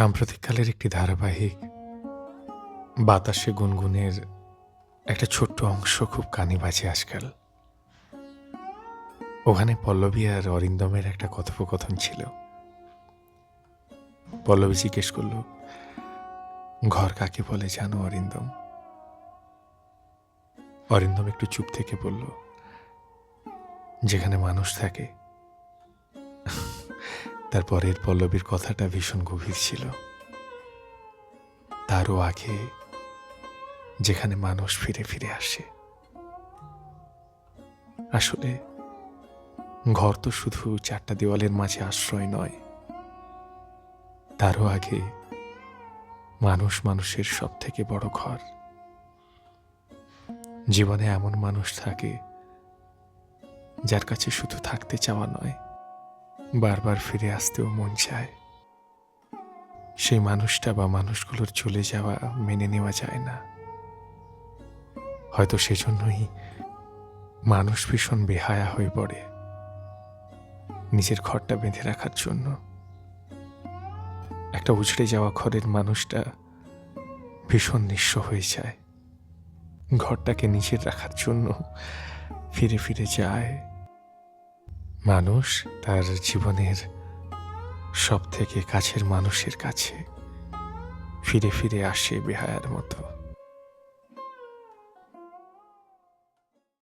সাম্প্রতিককালের একটি ধারাবাহিক, বাতাসে গুনগুনের একটা ছোট্ট অংশ খুব কানে বাজে আজকাল। ওখানে পল্লবী আর অরিন্দমের একটা কথোপকথন ছিল। পল্লবী জিজ্ঞেস করল, ঘর কাকে বলে জানো অরিন্দম? অরিন্দম একটু চুপ থেকে বলল, যেখানে মানুষ থাকে তারপরের পল্লবীর কথাটা ভীষণ গভীর ছিল। তারও আগে যেখানে মানুষ ফিরে ফিরে আসে। আসলে ঘর তো শুধু চারটা দেওয়ালের মাঝে আশ্রয় নয়। তারও আগে মানুষ মানুষের সব থেকে বড় ঘর। জীবনে এমন মানুষ থাকে যার কাছে শুধু থাকতে চাওয়া নয়। বারবার ফিরে আসতেও মন চায়। সেই মানুষটা বা মানুষগুলোর চলে যাওয়া মেনে নেওয়া যায় না। হয়তো সেজন্যই মানুষ ভীষণ বেহায়া হয়ে পড়ে নিজের ঘরটা বেঁধে রাখার জন্য। একটা উজড়ে যাওয়া ঘরের মানুষটা ভীষণ নিঃস্ব হয়ে যায়। ঘরটাকে নিজের রাখার জন্য ফিরে ফিরে যায়। মানুষ তার জীবনের সব থেকে কাছের মানুষের কাছে ফিরে ফিরে আসে বেহায়ার মতো।